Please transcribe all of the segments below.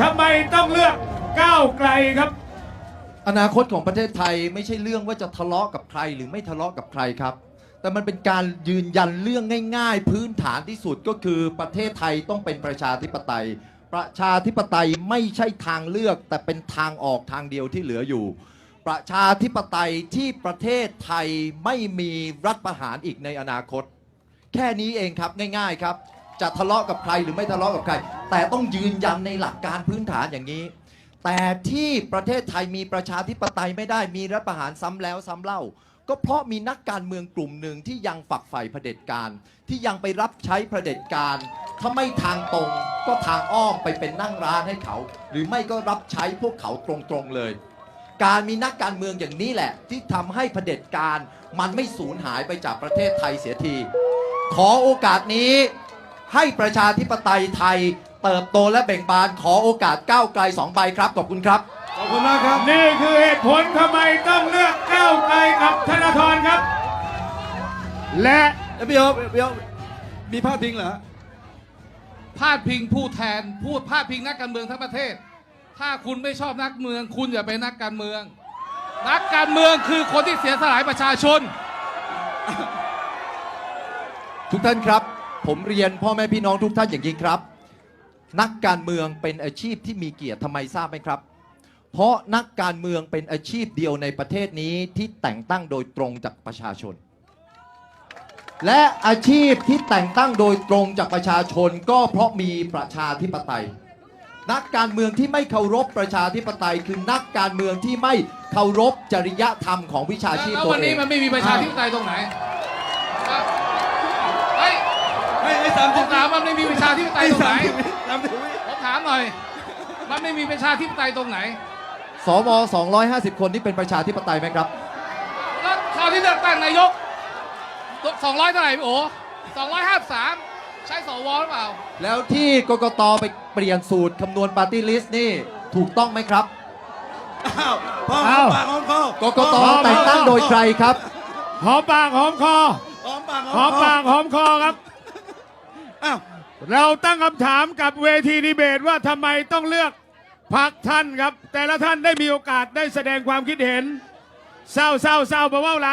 นึ่งนาทีทำไมต้องเลือกก้าวไกลครับ อนาคตของประเทศไทยไม่ใช่เรื่องว่าจะทะเลาะกับใครหรือไม่ทะเลาะกับใครครับ แต่มันเป็นการยืนยันเรื่องง่าย ๆ พื้นฐานที่สุดก็คือประเทศไทยต้องเป็นประชาธิปไตย ประชาธิปไตยไม่ใช่ทางเลือก แต่เป็นทางออกทางเดียวที่เหลืออยู่ ประชาธิปไตยที่ประเทศไทยไม่มีรัฐประหารอีกในอนาคต แค่นี้เองครับง่าย ๆครับ จะทะเลาะกับใครหรือไม่ทะเลาะกับใคร แต่ต้องยืนยันในหลักการพื้นฐานอย่างนี้ แต่ที่ประเทศไทยมีประชาธิปไตยไม่ได้มีรัฐประหารซ้ำแล้วซ้ำเล่า ก็เพราะมีนักการเมืองกลุ่มหนึ่งที่ยังฝักใฝ่เผด็จการ ที่ยังไปรับใช้เผด็จการถ้าไม่ทางตรงก็ทางอ้อมไปเป็นนั่งร้านให้เขา หรือไม่ก็รับใช้พวกเขาตรงๆเลย การมีนักการเมืองอย่างนี้แหละ ที่ทำให้เผด็จการ มันไม่สูญหายไปจากประเทศไทยเสียที ขอโอกาสนี้ ให้ประชาธิปไตยไทย เติบโตและเบ่งบานขอโอกาสก้าวไกลสองใบครับ ขอบคุณครับ ขอบคุณมากครับ นี่คือเหตุผลทำไมต้องเลือกก้าวไกลกับธนาธรครับ และเอ้ยพี่โอ๊บพี่โอ๊บมีพาดพิงเหรอพาดพิงผู้แทนพูดพาดพิงนักการเมืองทั้งประเทศ ถ้าคุณไม่ชอบนักเมือง คุณอย่าเป็นนักการเมือง นักการเมืองคือคนที่เสียสละให้ประชาชน ทุกท่านครับ ผมเรียนพ่อแม่พี่น้องทุกท่านอย่างนี้ครับ นักการเมืองเป็นอาชีพที่มีเกียรติทำไมทราบไหมครับ เพราะนักการเมืองเป็นอาชีพเดียวในประเทศนี้ที่แต่งตั้งโดยตรงจากประชาชน และอาชีพที่แต่งตั้งโดยตรงจากประชาชนก็เพราะมีประชาธิปไตย นักการเมืองที่ไม่เคารพประชาธิปไตย คือนักการเมืองที่ไม่เคารพจริยธรรมของวิชาชีพแล้วตัววันเอนี้ง มันไม่มีประชาธิปไตยตรงไหนเฮ้ย ให้ให้สามผมถามมันไม่มีประชาธิปไตยตรงไหนสามสิบวิผมถามหน่อย มันไม่มีประชาธิปไตยตรงไหนสว250 คนที่เป็นประชาธิปไตยไหมครับ แล้วคราวที่เลือกตั้งนายกสองร้อยเท่าไหร่พี่โอ้สองร้อยห้าสามใช้สวหรือเปล่า แล้วที่กกตไปเปลี่ยนสูตรคำนวณปาร์ตี้ลิสต์นี่ถูกต้องไหมครับ อ้าวพ่อหอมปากหอมคอกกตแต่งตั้งโดยใครครับ หอมปากหอมคอหอมปากหอมปากหอมคอครับ อ้าวเราตั้งคำถามกับเวทีดีเบตว่าทำไมต้องเลือกพักท่านครับ แต่ละท่านได้มีโอกาสได้แสดงความคิดเห็น เศร้าเศร้าเศร้ามาว่าอะไร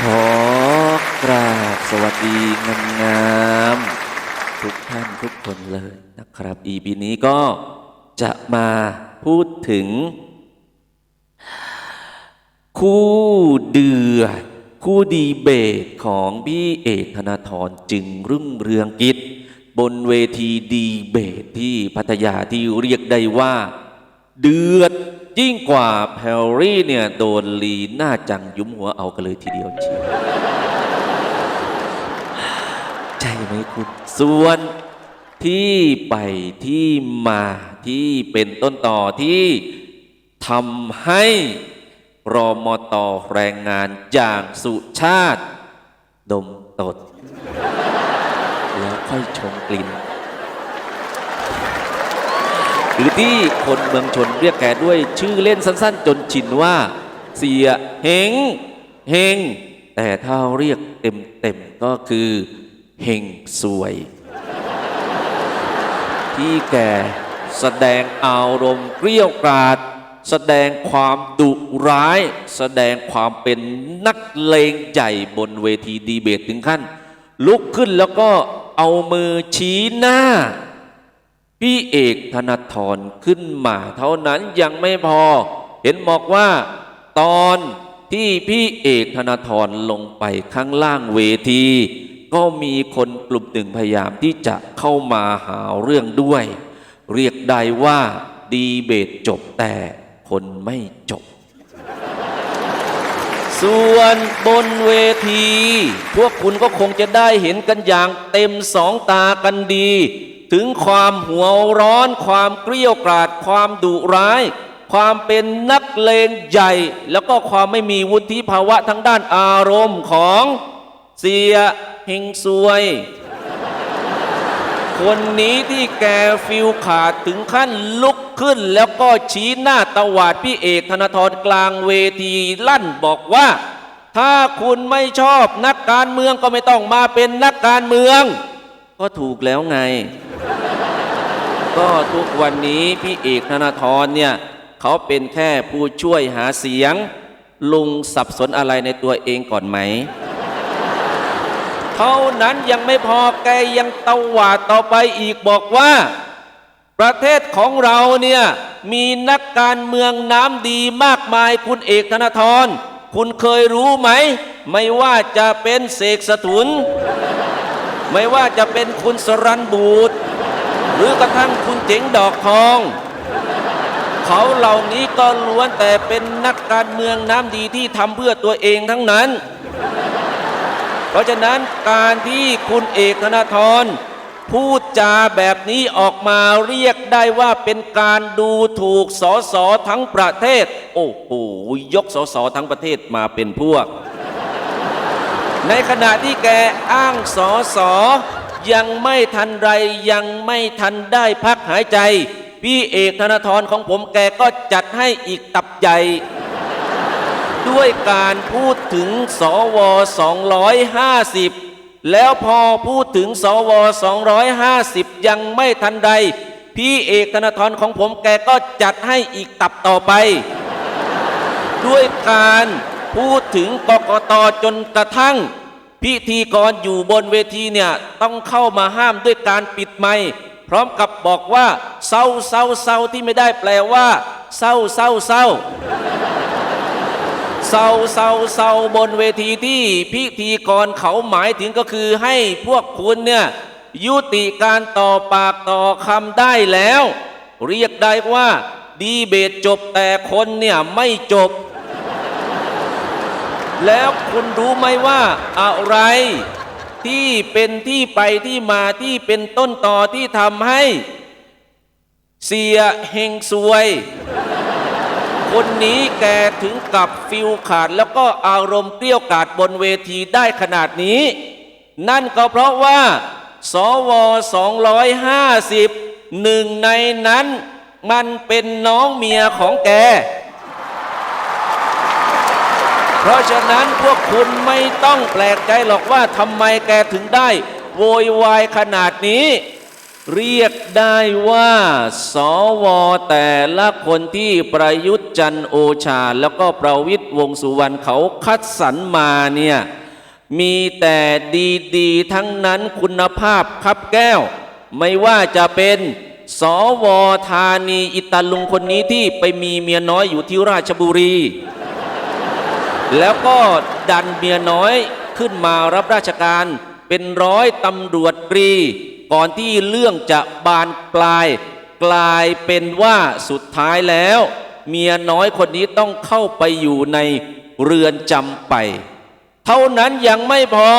ขอกราบสวัสดีงามๆทุก ทุกคนเลยนะครับอีพีนี้ก็จะมาพูดถึง คู่เดือดคู่ดีเบตของพี่เอกธนาธรจึงรุ่งเรืองกิจ บนเวทีดีเบตที่พัทยาที่เรียกได้ว่า เดือดยิ่งกว่าแพรรี่เนี่ย โดนลีน่าจังยุ้มหัวเอากันเลยทีเดียวเชียวใช่ไหมคุณส่วน ที่ไปที่มาที่เป็นต้นต่อที่ทำให้รอมตอแรงงานอย่างสุชาติ ดมตด แล้วค่อยชมกลิ่น หรือที่คนเมืองชนเรียกแกด้วยชื่อเล่นสั้นๆ จนชินว่า เสียเฮงเฮงแต่ถ้าเรียกเต็มๆก็คือเฮงสวย ที่แกแสดงอารมณ์เกรี้ยวกราด แสดงความดุร้าย แสดงความเป็นนักเลงใหญ่บนเวทีดีเบตถึงขั้น ลุกขึ้นแล้วก็เอามือชี้หน้า พี่เอกธนทรขึ้นมา เท่านั้นยังไม่พอ เห็นบอกว่าตอนที่พี่เอกธนทรลงไปข้างล่างเวที ก็มีคนกลุ่มหนึ่งพยายามที่จะเข้ามาหาเรื่องด้วย เรียกได้ว่าดีเบตจบแต่คนไม่จบ ส่วนบนเวที พวกคุณก็คงจะได้เห็นกันอย่างเต็มสองตากันดี ถึงความหัวร้อน ความเกลี้ยวกราด ความดุร้าย ความเป็นนักเลงใหญ่ แล้วก็ความไม่มีวุฒิภาวะทางด้านอารมณ์ของเสีย ฮงซวย คนนี้ที่แกฟิลขาดถึงขั้นลุกขึ้น แล้วก็ชี้หน้าตวาดพี่เอกธนาธรกลางเวทีลั่นบอกว่า ถ้าคุณไม่ชอบนักการเมืองก็ไม่ต้องมาเป็นนักการเมือง ก็ถูกแล้วไง ก็ทุกวันนี้พี่เอกธนาธรเนี่ยเขาเป็นแค่ผู้ช่วยหาเสียงลุงสับสนอะไรในตัวเองก่อนไหม ท่านั้นยังไม่พอแกยังตวาดต่อไปอีกบอกว่า ประเทศของเราเนี่ยมีนักการเมืองน้ำดีมากมายคุณเอกธนาธรคุณเคยรู้ไหม ไม่ว่าจะเป็นเสกสถุน ไม่ว่าจะเป็นคุณสรันบูตรหรือกระทั่งคุณเจ๋งดอกทองเขาเหล่านี้ก็ล้วนแต่เป็นนักการเมืองน้ำดีที่ทำเพื่อตัวเองทั้งนั้น เพราะฉะนั้นการที่คุณเอกธนาธรพูดจาแบบนี้ออกมาเรียกได้ว่าเป็นการดูถูกสอสอทั้งประเทศ โอ้โหยกสอสอทั้งประเทศมาเป็นพวก ในขณะที่แกอ้างสอสอยังไม่ทันไรยังไม่ทันได้พักหายใจ พี่เอกธนาธรของผมแกก็จัดให้อีกตับใหญ่ ด้วยการพูดถึงสว 250 แล้วพอพูดถึงสว 250 ยังไม่ทันใด พี่เอกธนาธรของผมแกก็จัดให้อีกตับต่อไป ด้วยการพูดถึงกกตจนกระทั่ง พิธีกรอยู่บนเวทีเนี่ยต้องเข้ามาห้ามด้วยการปิดไมค์พร้อมกับบอกว่าเศร้าเศร้าเศร้าที่ไม่ได้แปลว่า เศร้าเศร้าเศร้า เศร้าเศร้าเศร้าบนเวทีที่พิธีกรเขาหมายถึงก็คือให้พวกคุณเนี่ยยุติการต่อปากต่อคำได้แล้ว เรียกได้ว่าดีเบตจบแต่คนเนี่ยไม่จบ แล้วคุณรู้ไหมว่าอะไรที่เป็นที่ไปที่มาที่เป็นต้นต่อที่ทำให้ เสียเฮงซวย คนนี้แกถึงกับฟิลขาด แล้วก็อารมณ์เกลี้ยวกาดบนเวทีได้ขนาดนี้ นั่นก็เพราะว่า สว 250หนึ่งในนั้นมันเป็นน้องเมียของแก เพราะฉะนั้นพวกคุณไม่ต้องแปลกใจหรอกว่าทำไมแกถึงได้ โวยวายขนาดนี้ เรียกได้ว่าสวแต่ละคนที่ประยุทธ์จันโอชา แล้วก็ประวิทย์วงสุวรรณเขาคัดสรรมาเนี่ยมีแต่ดีๆ ทั้งนั้นคุณภาพครับแก้ว ไม่ว่าจะเป็นสวธานีอิตาลุงคนนี้ที่ไปมีเมียน้อยอยู่ที่ราชบุรี แล้วก็ดันเมียน้อยขึ้นมารับราชการเป็นร้อยตำรวจตรี ก่อนที่เรื่องจะบานปลาย กลายเป็นว่าสุดท้ายแล้ว เมียน้อยคนนี้ต้องเข้าไปอยู่ในเรือนจำไป เท่านั้นยังไม่พอ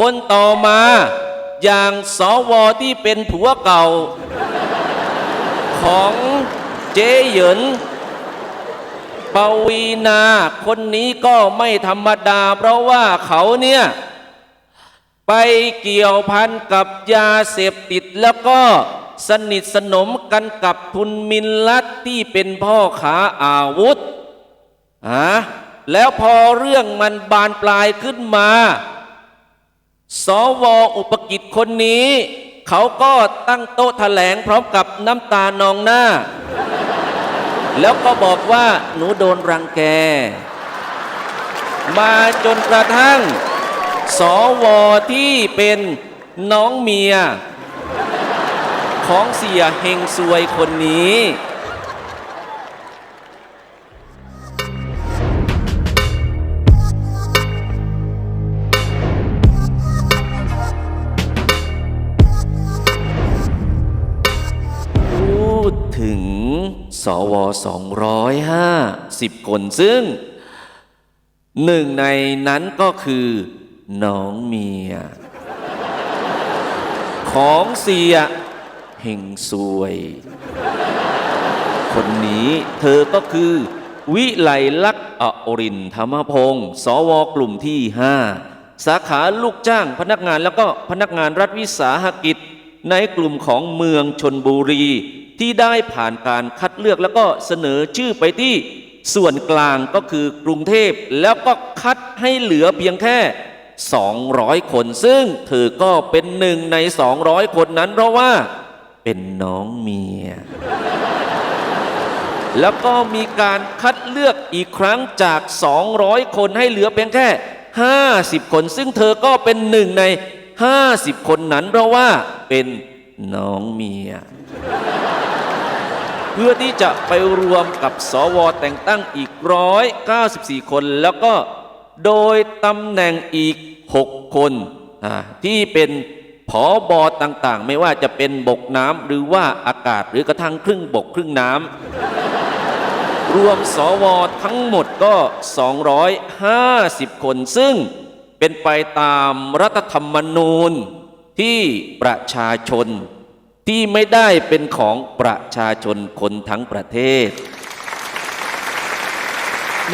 คนต่อมาอย่างสวที่เป็นผัวเก่า ของเจเหยินปวีนาคนนี้ก็ไม่ธรรมดา เพราะว่าเขาเนี่ย ไปเกี่ยวพันกับยาเสพติดแล้วก็สนิทสนมกันกับทุนมินลัดที่เป็นพ่อขาอาวุธฮะแล้วพอเรื่องมันบานปลายขึ้นมา สวอุปกิจคนนี้ เขาก็ตั้งโต๊ะแถลงพร้อมกับน้ำตานองหน้า แล้วก็บอกว่าหนูโดนรังแก มาจนกระทั่ง สวที่เป็นน้องเมีย ของเสียเฮงซวยคนนี้พูดถึงสว 250 คนซึ่งหนึ่งในนั้นก็คือ น้องเมีย ของเสียเฮงซวย คนนี้เธอก็คือ วิไลลักษณ์อรินธรรมพงศ์สวกลุ่มที่ 5 สาขาลูกจ้างพนักงานแล้วก็พนักงานรัฐวิสาหกิจ ในกลุ่มของเมืองชนบุรี ที่ได้ผ่านการคัดเลือกแล้วก็เสนอชื่อไปที่ส่วนกลางก็คือกรุงเทพแล้วก็คัดให้เหลือเพียงแค่ 200 คน ซึ่งเธอก็เป็นหนึ่งใน 200 คนนั้น เพราะว่าเป็นน้องเมีย แล้วก็มีการคัดเลือกอีกครั้งจาก 200 คนให้เหลือเพียงแค่ 50 คน ซึ่งเธอก็เป็นหนึ่งใน 50 คนนั้น เพราะว่าเป็นน้องเมีย เพื่อที่จะไปรวมกับสวแต่งตั้งอีก 194 คนแล้วก็ โดยตำแหน่งอีก 6 คนที่เป็นผอบอต่างๆ ไม่ว่าจะเป็นบกน้ำหรือว่าอากาศหรือกระทั่งครึ่งบกครึ่งน้ำรวมสวทั้งหมดก็ 250 คน ซึ่งเป็นไปตามรัฐธรรมนูญที่ประชาชนที่ไม่ได้เป็นของประชาชนคนทั้งประเทศ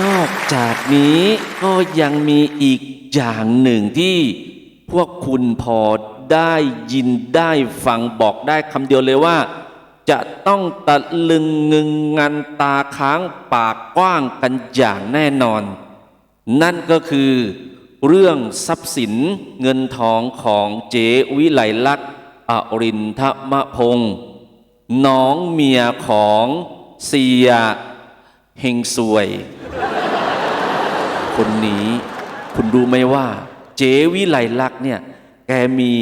นอกจากนี้ก็ยังมีอีกอย่างหนึ่งที่พวกคุณพอได้ยินได้ฟังบอกได้คำเดียวเลยว่า จะต้องตะลึงงึงงันตาค้างปากกว้างกันอย่างแน่นอน นั่นก็คือเรื่องทรัพย์สินเงินทองของเจวิไลลักษณ์อรินทมะพงศ์น้องเมียของเสียเฮงซวย คนนี้ คุณรู้ไหมว่า เจวิไลลักษ์เนี่ยแกมี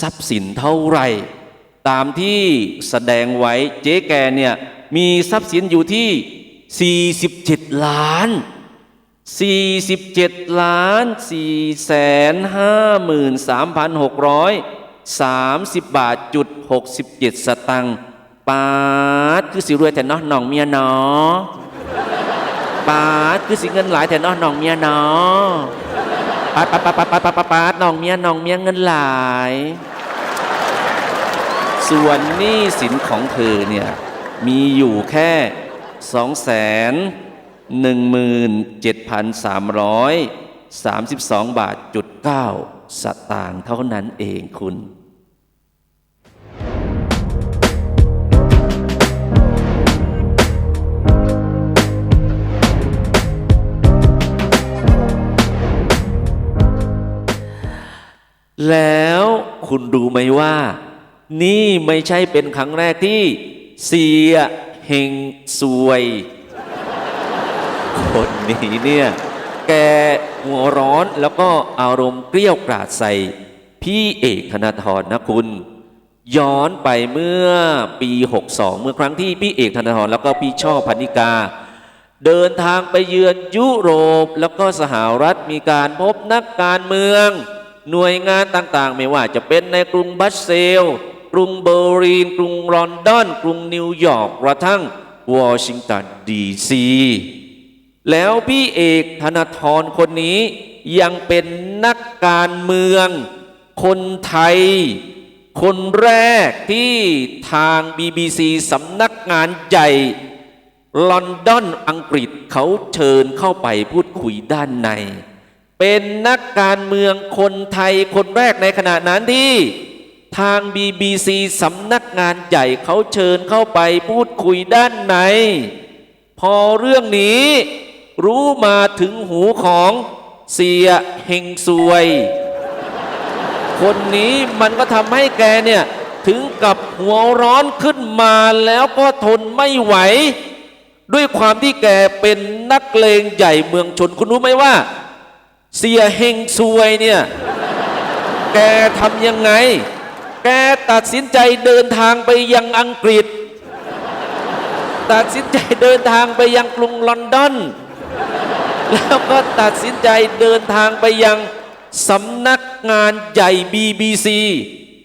ทรัพย์สินเท่าไหร่ ตามที่แสดงไว้เจ๊แกเนี่ยมีทรัพย์สินอยู่ที่ 47 ล้าน 47 ล้าน4แสน5หมื่น3,630 บาทจุด67 สตังค์ปาดคือสิรวยแต่เนาะน้องเมียเนาะ ปาดคือสิเงินหลายแต่น้องน้องเมียนาะปาดปาดปาดปาดปาดปาดปาดปาดน้องเมียน้องเมียเงินหลาย ส่วนหนี้สินของเธอเนี่ยมีอยู่แค่สองแสนหนึ่งหมื่นเจ็ดพันสามร้อยสามสิบสองบาทจุดเก้าสตางค์เท่านั้นเองคุณ แล้วคุณรู้ไหมว่า นี่ไม่ใช่เป็นครั้งแรกที่เสียเฮงซวย คนนี้เนี่ย แกหัวร้อนแล้วก็อารมณ์เกลี้ยวกราดใส่ พี่เอกธนาธรนะคุณ ย้อนไปเมื่อปี 62 เมื่อครั้งที่พี่เอกธนาธรแล้วก็พี่ช่อพันิกา เดินทางไปเยือนยุโรปแล้วก็สหรัฐมีการพบนักการเมือง หน่วยงานต่างๆ ไม่ว่าจะเป็นในกรุงบัสเซล กรุงเบอร์ลิน กรุงลอนดอน กรุงนิวยอร์กกระทั่งวอชิงตันดีซีแล้วพี่เอกธนาธรคนนี้ยังเป็นนักการเมือง คนไทย คนแรกที่ทาง BBC สำนักงานใหญ่ลอนดอนอังกฤษเขาเชิญเข้าไปพูดคุยด้านใน เป็นนักการเมืองคนไทยคนแรกในขณะนั้นที่ทาง BBC สำนักงานใหญ่เขาเชิญเข้าไปพูดคุยด้านใน พอเรื่องนี้รู้มาถึงหูของเสียเฮงซวย คนนี้มันก็ทำให้แกเนี่ย ถึงกับหัวร้อนขึ้นมาแล้วก็ทนไม่ไหว ด้วยความที่แกเป็นนักเลงใหญ่เมืองชนคุณรู้ไหมว่า เสียเฮงซวยเนี่ย แกทำยังไง แกตัดสินใจเดินทางไปยังอังกฤษ ตัดสินใจเดินทางไปยังกรุงลอนดอน แล้วก็ตัดสินใจเดินทางไปยังสำนักงานใหญ่ BBC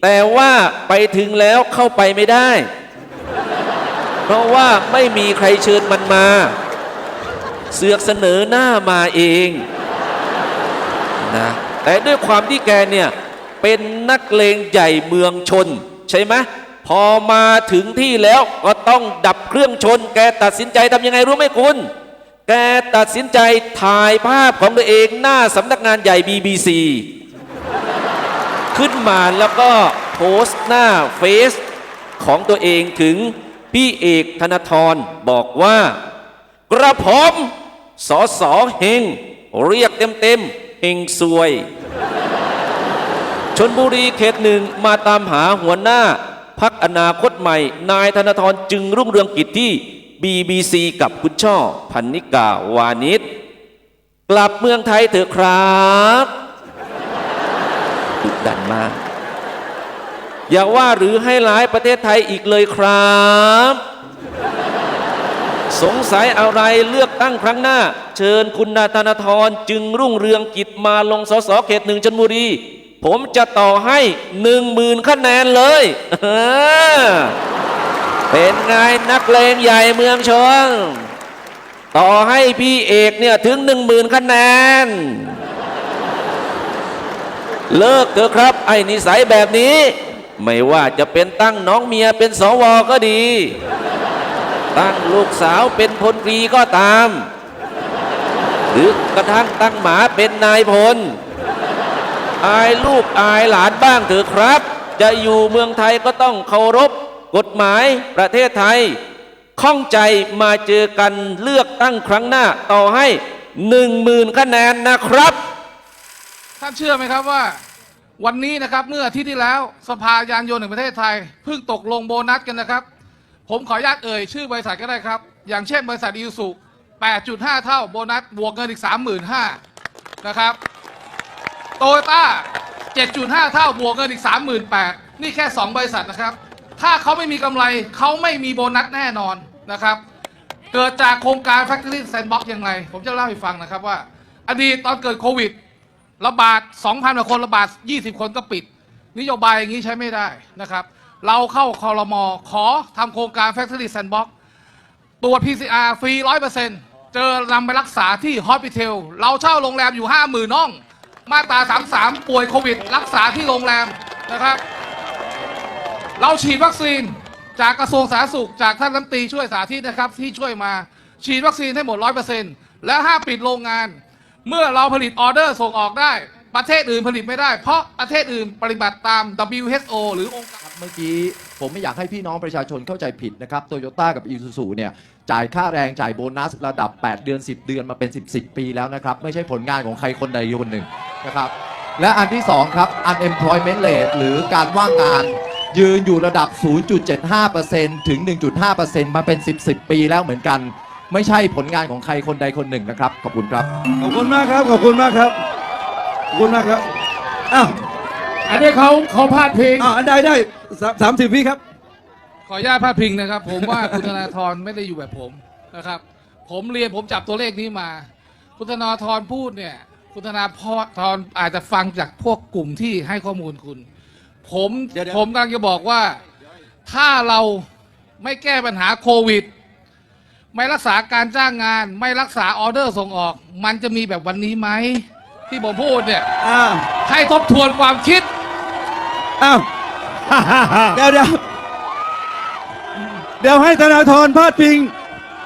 แต่ว่าไปถึงแล้วเข้าไปไม่ได้ เพราะว่าไม่มีใครเชิญมันมา เสือกเสนอหน้ามาเอง นะแต่ด้วยความที่แกเนี่ยเป็นนักเลงใหญ่เมืองชน ใช่ไหมพอมาถึงที่แล้วก็ต้องดับเครื่องชน แกตัดสินใจทำยังไงรู้ไหมคุณ แกตัดสินใจถ่ายภาพของตัวเองหน้าสำนักงานใหญ่ BBC ขึ้นมาแล้วก็โพสต์หน้าเฟซของตัวเองถึงพี่เอกธนทรบอกว่า กระผมสอสอเฮงเรียกเต็มๆ เฮงซวยชนบุรีเขตหนึ่งมาตามหาหัวหน้าพักอนาคตใหม่ นายธนทรจึงรุ่งเรืองกิจที่ BBC กับคุณช่อ พันนิกาวานิชกลับเมืองไทยเถอะครับดุดันมาก อย่าว่าหรือให้ร้ายประเทศไทยอีกเลยครับ สงสัยอะไรเลือกตั้งครั้งหน้า เชิญคุณนาธนทรจึงรุ่งเรืองกิจมาลงสสเขตหนึ่งชนบุรี ผมจะต่อให้หนึ่งหมื่นคะแนนเลยเเป็นไงนักเลงใหญ่เมืองชนต่อให้พี่เอกเนี่ยถึงหนึ่งหมื่นคะแนน เลิกเถอะครับ ไอ้นิสัยแบบนี้ ไม่ว่าจะเป็นตั้งน้องเมียเป็นสวก็ดี ตั้งลูกสาวเป็นพลตรีก็ตาม หรือกระทั่งตั้งหมาเป็นนายพล อายลูกอายหลานบ้างเถอะครับ จะอยู่เมืองไทยก็ต้องเคารพ กฎหมายประเทศไทย ข้องใจมาเจอกันเลือกตั้งครั้งหน้าต่อให้หนึ่งหมื่นคะแนนนะครับ ท่านเชื่อไหมครับว่าวันนี้นะครับเมื่ออาทิตย์ที่แล้วสภายานยนต์แห่งประเทศไทยเพิ่งตกลงโบนัสกันนะครับ ผมขออนุญาตเอ่ยชื่อบริษัทก็ได้ครับ อย่างเช่นบริษัทอิวสุ8.5 เท่าโบนัสบวกเงินอีก 35,000นะครับโตโยต้า7.5 เท่าบวกเงินอีก 38,000นี่แค่ 2 บริษัทนะครับ ถ้าเขาไม่มีกำไรเขาไม่มีโบนัสแน่นอนนะครับ เกิดจากโครงการ Factory Sandbox ยังไง ผมจะเล่าให้ฟังนะครับว่า อดีตตอนเกิดโควิดระบาด 2,000กว่าคนระบาด 20 คนก็ปิด นโยบายอย่างนี้ใช้ไม่ได้นะครับ เราเข้าคอรมอขอทำโครงการ Factory Sandbox ตรวจ PCR ฟรี100%เจอนำไปรักษาที่ Hospital เราเช่าโรงแรมอยู่50,000ห้อง มาตรา33ป่วยโควิด รักษาที่โรงแรมนะครับ เราฉีดวัคซีนจากกระทรวงสาธารณสุข จากท่านรัฐมนตรีช่วยสาธิตนะครับ ที่ช่วยมาฉีดวัคซีนให้หมด100%และห้ามปิดโรงงาน เมื่อเราผลิตออเดอร์ส่งออกได้ ประเทศอื่นผลิตไม่ได้ เพราะประเทศอื่นปฏิบัติตาม WHO หรือองค์การเมื่อกี้ผมไม่อยากให้พี่น้องประชาชนเข้าใจผิดนะครับโตโยต้ากับอีซูซูเนี่ยจ่ายค่าแรงจ่ายโบนัสระดับ 8 เดือน 10 เดือนมาเป็น 10 10 ปีแล้วนะครับ ไม่ใช่ผลงานของใครคนใดคนหนึ่งนะครับ และอันที่ 2 ครับ unemployment rate หรือการว่างงาน ยืนอยู่ระดับ 0.75%ถึง 1.5%มาเป็น 10 10 ปีแล้วเหมือนกัน ไม่ใช่ผลงานของใครคนใดคนหนึ่งนะครับ ขอบคุณครับ ขอบคุณมากครับ ขอบคุณมากครับ ขอบคุณมากครับอ้าวอันนี้เขาเขาพาดพิง อ้าวอันใดได้สามสิบวิครับ ขออนุญาตพาดพิงนะครับ ผมว่าคุณธนาธรไม่ได้อยู่แบบผมนะครับ ผมเรียนผมจับตัวเลขนี้มา คุณธนาธรพูดเนี่ย คุณธนาธรอาจจะฟังจากพวกกลุ่มที่ให้ข้อมูลคุณ ผมเดี๋ยวๆ ผมกำลังจะบอกว่า ถ้าเราไม่แก้ปัญหาโควิด ไม่รักษาการจ้างงาน ไม่รักษาออเดอร์ส่งออก มันจะมีแบบวันนี้ไหม ที่ผมพูดเนี่ยอ้าวให้ทบทวนความคิด อ้าว เดี๋ยวเดี๋ยวเดี๋ยวให้ธนาธรพาดพิง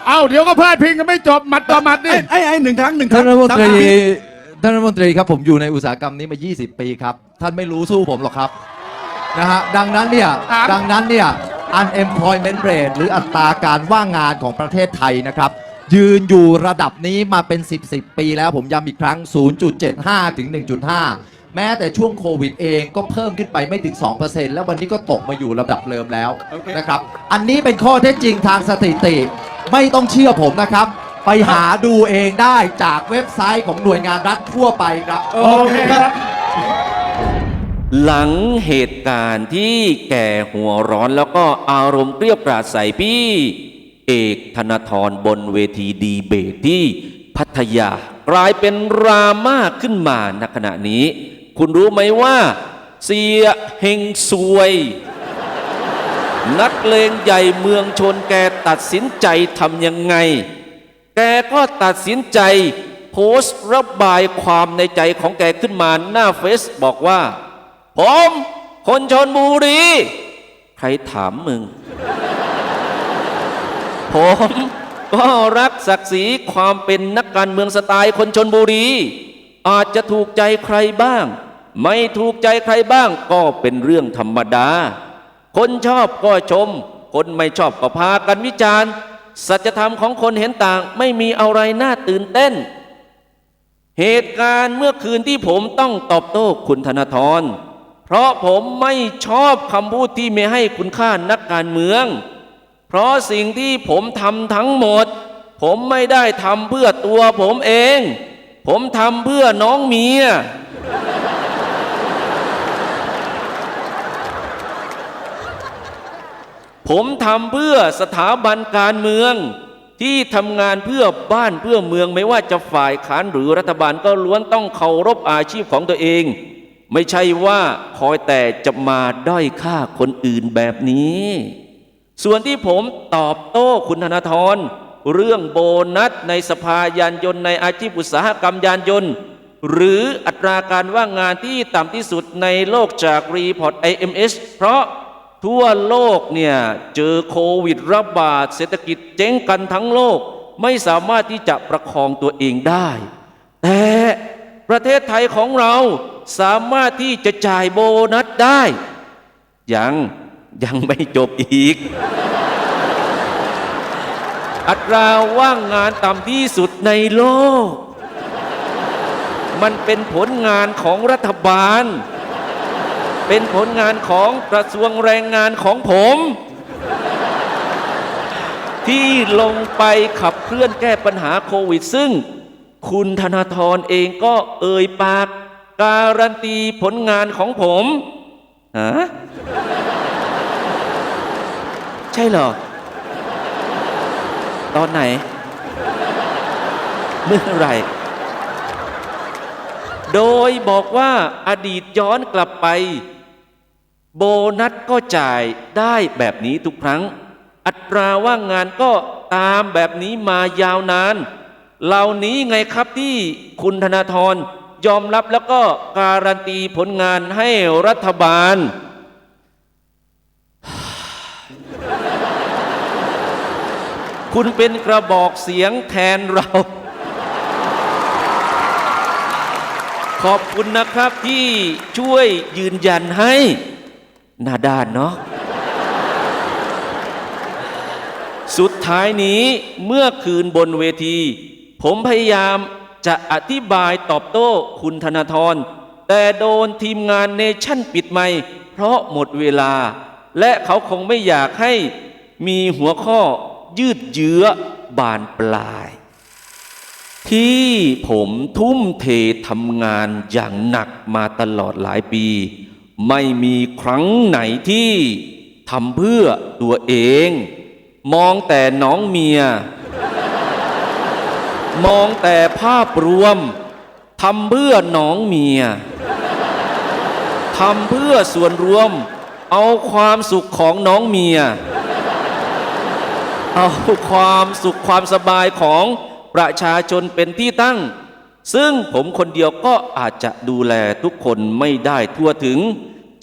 เอาเดี๋ยวก็พาดพิงกันไม่จบหมัดต่อหมัดนี่ ไอ้ไอ้ไอ้หนึ่งครั้งหนึ่งครั้ท่างนรัฐมนตรีสาสิบวิท่านรัฐมนตรีครับผมอยู่ในอุตสาหกรรมนี้มา 20 ปีครับ ท่านไม่รู้สู้ผมหรอกครับนะฮะดังนั้นเนี่ยครับ ดังนั้นเนี่ย unemployment rate หรืออัตราการว่างงานของประเทศไทยนะครับ ยืนอยู่ระดับนี้มาเป็น 10 10 ปีแล้วผมย้ำอีกครั้ง 0.75 ถึง 1.5 แม้แต่ช่วงโควิดเองก็เพิ่มขึ้นไปไม่ถึง 2%แล้ววันนี้ก็ตกมาอยู่ระดับเดิมแล้วโอเคนะครับ อันนี้เป็นข้อเท็จจริงทางสถิติ ไม่ต้องเชื่อผมนะครับ ไปหาดูเองได้จากเว็บไซต์ของหน่วยงานรัฐทั่วไปครับ โอเคครับ หลังเหตุการณ์ที่แก่หัวร้อนแล้วก็อารมณ์เปรี้ยวกราดใส่พี่ เอกธนทรบนเวทีดีเบตที่พัทยา กลายเป็นราม่าขึ้นมาณขณะนี้ คุณรู้ไหมว่าเสียเฮงซวย นักเลงใหญ่เมืองชนแกตัดสินใจทำยังไง แกก็ตัดสินใจ โพสต์ระบายความในใจของแกขึ้นมาหน้าเฟซบอกว่า ผม คนชนบุรี ใครถามมึง ผม ก็รักศักดิ์ศรีความเป็นนักการเมืองสไตล์คนชนบุรี อาจจะถูกใจใครบ้าง ไม่ถูกใจใครบ้างก็เป็นเรื่องธรรมดา คนชอบก็ชม คนไม่ชอบก็พากันวิจารณ์ สัจธรรมของคนเห็นต่างไม่มีอะไรน่าตื่นเต้น เหตุการณ์เมื่อคืนที่ผมต้องตอบโต้คุณธนาธรเพราะผมไม่ชอบคำพูดที่ไม่ให้คุณค่านักการเมือง เพราะสิ่งที่ผมทำทั้งหมด ผมไม่ได้ทำเพื่อตัวผมเอง ผมทำเพื่อน้องเมีย ผมทำเพื่อสถาบันการเมือง ที่ทำงานเพื่อบ้านเพื่อเมืองไม่ว่าจะฝ่ายค้านหรือรัฐบาลก็ล้วนต้องเคารพอาชีพของตัวเอง ไม่ใช่ว่าคอยแต่จะมาด้อยค่าคนอื่นแบบนี้ ส่วนที่ผมตอบโต้คุณธนาธรเรื่องโบนัสในสภายานยนต์ในอาชีพอุตสาหกรรมยานยนต์ หรืออัตราการว่างงานที่ต่ำที่สุดในโลกจากรีพอร์ต IMS เพราะทั่วโลกเนี่ยเจอโควิดระบาดเศรษฐกิจเจ๊งกันทั้งโลก ไม่สามารถที่จะประคองตัวเองได้ แต่ประเทศไทยของเราสามารถที่จะจ่ายโบนัสได้ ยัง ยังไม่จบอีก อัตราว่างงานต่ำที่สุดในโลก มันเป็นผลงานของรัฐบาล เป็นผลงานของกระทรวงแรงงานของผม ที่ลงไปขับเคลื่อนแก้ปัญหาโควิด ซึ่งคุณธนาธรเองก็เอ่ยปาก การันตีผลงานของผมฮะ ใช่เหรอ ตอนไหน เมื่อไหร่โดยบอกว่าอดีตย้อนกลับไป โบนัสก็จ่ายได้แบบนี้ทุกครั้ง อัตราว่างงานก็ตามแบบนี้มายาวนาน เหล่านี้ไงครับที่คุณธนาธรยอมรับแล้วก็การันตีผลงานให้รัฐบาล คุณเป็นกระบอกเสียงแทนเรา ขอบคุณนะครับที่ช่วยยืนยันให้หน้าด้านเนาะสุดท้ายนี้เมื่อคืนบนเวที ผมพยายามจะอธิบายตอบโต้คุณธนาธรแต่โดนทีมงานเนชั่นปิดไม่เพราะหมดเวลา และเขาคงไม่อยากให้มีหัวข้อ ยืดเยื้อบานปลาย ที่ผมทุ่มเททำงานอย่างหนักมาตลอดหลายปี ไม่มีครั้งไหนที่ทำเพื่อตัวเอง มองแต่น้องเมีย มองแต่ภาพรวมทำเพื่อน้องเมียทำเพื่อส่วนรวม เอาความสุขของน้องเมีย เอาความสุขความสบายของประชาชนเป็นที่ตั้ง ซึ่งผมคนเดียวก็อาจจะดูแลทุกคนไม่ได้ทั่วถึง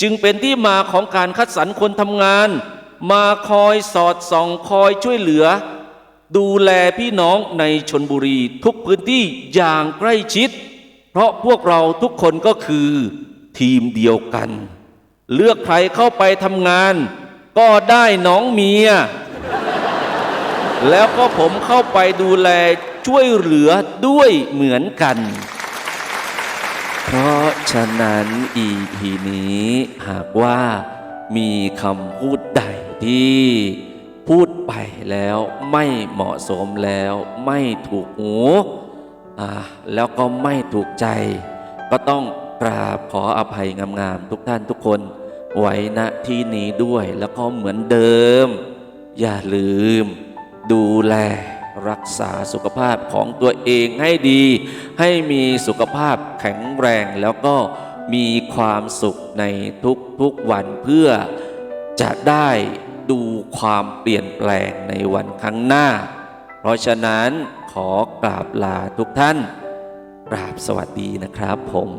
จึงเป็นที่มาของการคัดสรรคนทำงาน มาคอยสอดส่องคอยช่วยเหลือ ดูแลพี่น้องในชนบุรีทุกพื้นที่อย่างใกล้ชิด เพราะพวกเราทุกคนก็คือทีมเดียวกัน เลือกใครเข้าไปทำงาน ก็ได้น้องเมีย แล้วก็ผมเข้าไปดูแลช่วยเหลือด้วยเหมือนกัน เพราะฉะนั้นอีพีนี้หากว่ามีคำพูดใดที่พูดไปแล้วไม่เหมาะสมแล้วไม่ถูกหูแล้วก็ไม่ถูกใจ ก็ต้องกราบขออภัยงามๆทุกท่านทุกคนไว้ณที่นี้ด้วยแล้วก็เหมือนเดิม อย่าลืม ดูแลรักษาสุขภาพของตัวเองให้ดี ให้มีสุขภาพแข็งแรงแล้วก็มีความสุขในทุกๆวันเพื่อจะได้ดูความเปลี่ยนแปลงในวันข้างหน้า เพราะฉะนั้นขอกราบลาทุกท่านกราบสวัสดีนะครับผม